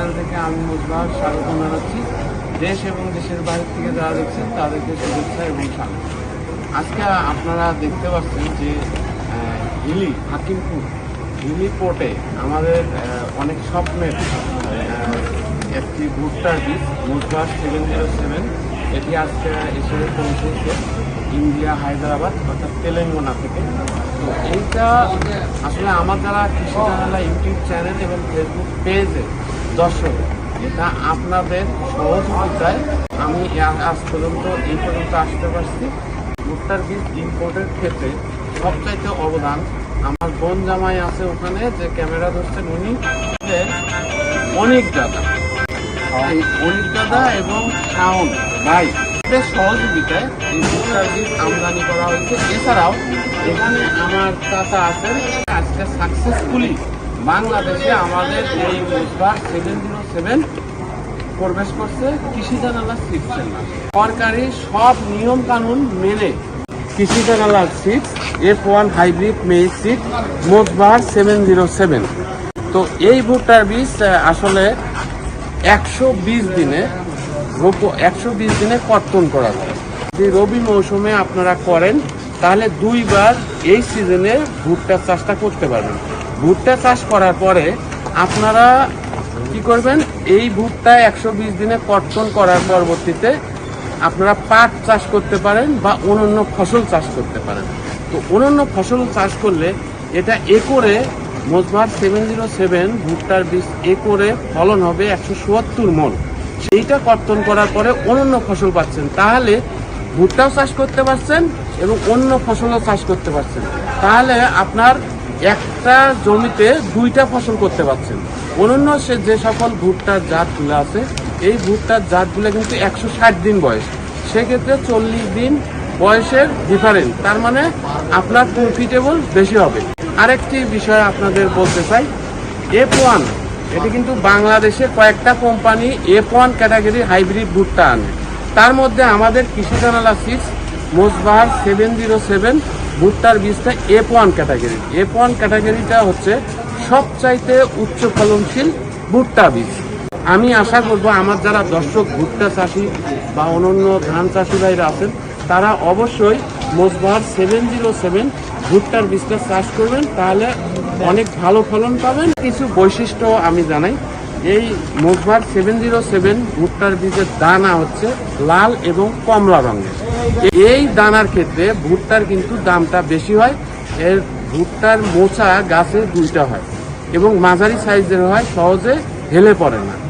Channel থেকে আমি মুজবাহ স্বাগত জানাচ্ছি। দেশ এবং দেশের বাইরে থেকে যারা দেখছেন, তাদেরকে শুভেচ্ছা এবং স্বাগত। আজকে আপনারা দেখতে পাচ্ছেন যে হিলি হাকিমপুর হিলি পোর্টে আমাদের অনেক স্বপ্নের একটি ভুট্টার বীজ মুজবাহ সেভেন জিরো সেভেন এটি আজকে এসে পৌঁছেছে ইন্ডিয়া হায়দ্রাবাদ অর্থাৎ তেলেঙ্গানা থেকে। তো এইটা আসলে আমার যারা কৃষি জানালা ইউটিউব চ্যানেল এবং ফেসবুক পেজে দর্শক, এটা আপনাদের সহযোগিতায় আমি আজ পর্যন্ত এই পর্যন্ত আসতে পারছি। ভুট্টার বীজ ইম্পোর্টের ক্ষেত্রে সবচাইতে অবদান আমার বোন জামাই আছে ওখানে, যে ক্যামেরা ধরছেন উনি। অনেক দাদা। অনিক দাদা এবং শাওন ভাই। সহযোগিতায় এই ভুট্টার বীজ আমদানি করা হয়েছে। এছাড়াও এখানে আমার চাচা আছেন, আজকে সাকসেসফুলি বাংলাদেশে আমাদের এই মুসবার সেভেন জিরো সেভেন প্রবেশ করছে, কৃষি জানালা সিক্স সেন্টার সরকারি সব নিয়ম কানুন মেনে Krishi Janala six F one hybrid maize seed মোজবার seven zero seven. তো এই ভুট্টার বীজ আসলে একশো বিশ দিনে একশো বিশ দিনে কর্তন করা যায় যদি রবি মৌসুমে আপনারা করেন, তাহলে দুইবার এই সিজনে ভুট্টার চাষটা করতে পারবেন। ভুট্টা চাষ করার পরে আপনারা কি করবেন? এই ভুট্টা একশো বিশ দিনে কর্তন করার পরবর্তীতে আপনারা পাট চাষ করতে পারেন বা অন্যান্য ফসল চাষ করতে পারেন। তো অন্যান্য ফসল চাষ করলে এটা একরে মোজবার সেভেন জিরো সেভেন ভুট্টার বীজ একরে ফলন হবে একশো চুয়াত্তর মন। সেইটা কর্তন করার পরে অন্যান্য ফসল পাচ্ছেন। তাহলে ভুট্টাও চাষ করতে পারছেন এবং অন্য ফসলও চাষ করতে পারছেন। তাহলে আপনার একটা জমিতে দুইটা ফসল করতে পারছেন। অন্যান্য সে যে সকল ভুট্টার জাতগুলো আছে, এই ভুট্টার জাতগুলো কিন্তু একশো ষাট দিন বয়স। সেক্ষেত্রে চল্লিশ দিন বয়সের ডিফারেন্স তার মানে আপনার প্রফিটেবল বেশি হবে। আরেকটি বিষয় আপনাদের বলতে চাই এফ ওয়ান এটি কিন্তু বাংলাদেশে কয়েকটা company F one category hybrid ভুট্টা আনে। তার মধ্যে আমাদের কৃষি জানালা সিক্স মোজবাহার সেভেন জিরো সেভেন ভুট্টার বীজটা F one category F one ক্যাটাগরিটা হচ্ছে সবচাইতে উচ্চ ফলনশীল ভুট্টা বীজ। আমি আশা করব আমার যারা দর্শক ভুট্টা চাষি বা অন্যান্য ধান চাষি ভাইরা আছেন, তারা অবশ্যই মোজবাহার সেভেন জিরো সেভেন ভুট্টার বীজটা চাষ করবেন, তাহলে অনেক ভালো ফলন পাবেন। কিছু বৈশিষ্ট্য আমি জানাই। এই মোজবার সেভেন জিরো সেভেন ভুট্টার বীজের দানা হচ্ছে লাল এবং কমলা রঙের। এই দানার ক্ষেত্রে ভুট্টার কিন্তু দামটা বেশি হয়। এর ভুট্টার মোচা গাছে দুইটা হয় এবং মাঝারি সাইজের হয়, সহজে হেলে পড়ে না।